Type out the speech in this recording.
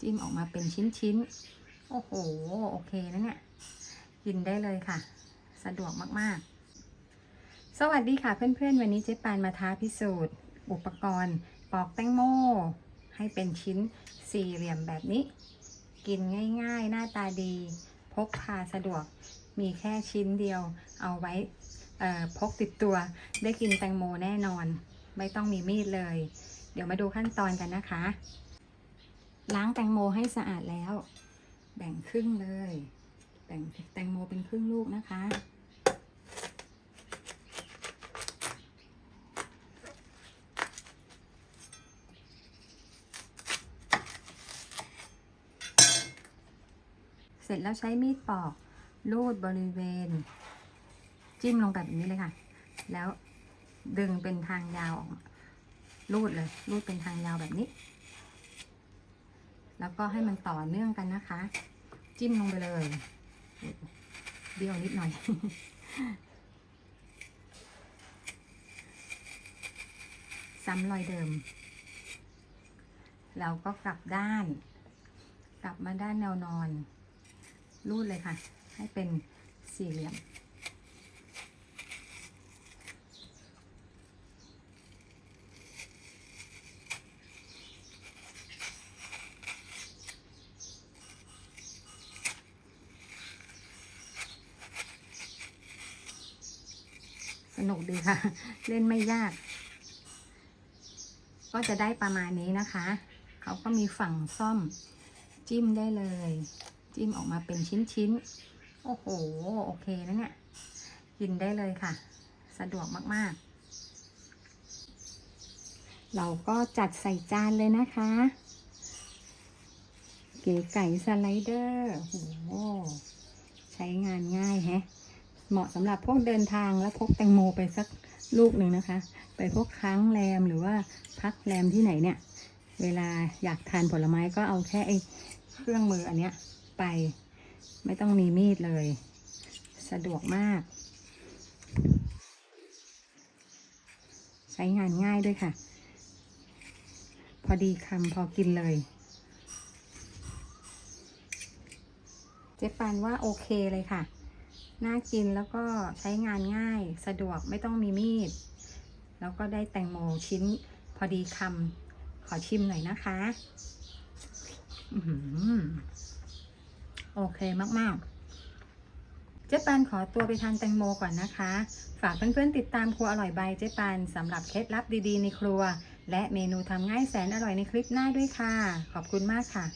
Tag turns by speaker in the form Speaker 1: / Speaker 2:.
Speaker 1: จิ้มออกมาเป็นชิ้นๆ โอ้โห โอเคนะเนี่ย กินได้เลยค่ะ สะดวกมากๆ สวัสดีค่ะเพื่อนๆ วันนี้เจ๊ปานมาท้าพิสูจน์ อุปกรณ์ ปอกแตงโม ให้เป็นชิ้นสี่เหลี่ยมแบบนี้ กินง่ายๆ หน้าตาดี พกพาสะดวก มีแค่ชิ้นเดียว เอาไว้พกติดตัว ได้กินแตงโมแน่นอน ไม่ต้องมีมีดเลย เดี๋ยวมาดูขั้นตอนกันนะคะ ล้างแตงโมให้สะอาดแล้ว แบ่งครึ่งเลย แบ่งแตงโมเป็นครึ่งลูกนะคะ เสร็จแล้วใช้มีดปอกลูดบริเวณ จิ้มลงไปแบบนี้เลยค่ะ แล้วดึงเป็นทางยาวออกมาลูดเลยลูดเป็นทางยาวแบบนี้ แล้วก็ให้มันต่อเนื่องกันนะคะ จิ้มลงไปเลยเบี้ยวนิดหน่อย ซ้ำรอยเดิมแล้วก็กลับด้าน กลับมาด้านแนวนอน รูดเลยค่ะ ให้เป็นสี่เหลี่ยม สนุกดีค่ะ เล่นไม่ยาก ก็จะได้ประมาณนี้นะคะ เขาก็มีฝั่งซ่อมจิ้มได้เลย จิ้มออกมาเป็นชิ้นๆ โอ้โห โอเคนะเนี่ย กินได้เลยค่ะ สะดวกมากๆ เราก็จัดใส่จานเลยนะคะ เก๋ไก่สไลเดอร์โอ้โหใช้งานง่ายแฮะ เหมาะสำหรับพวกเดินทางแล้วพกแตงโมไปสักลูกหนึ่งนะคะ ไปพวกค้างแรมหรือว่าพักแรมที่ไหนเนี่ย เวลาอยากทานผลไม้ก็เอาแค่ไอ้เครื่องมืออันเนี้ยไปไม่ต้องมีมีดเลย สะดวกมาก ใช้งานง่ายด้วยค่ะ พอดีคำพอกินเลย เจ๊ปานว่าโอเคเลยค่ะ น่ากินแล้วก็ใช้งานง่ายสะดวกไม่ต้องมีมีด แล้วก็ได้แตงโมชิ้นพอดีคำขอชิมหน่อยนะคะโอเคมากๆ เจ๊ปานขอตัวไปทานแตงโมก่อนนะคะ ฝากเพื่อนๆติดตามครัวอร่อยใบเจ๊ปานสำหรับเคล็ดลับดีๆในครัว และเมนูทำง่ายแสนอร่อยในคลิปหน้าด้วยค่ะ ขอบคุณมากค่ะ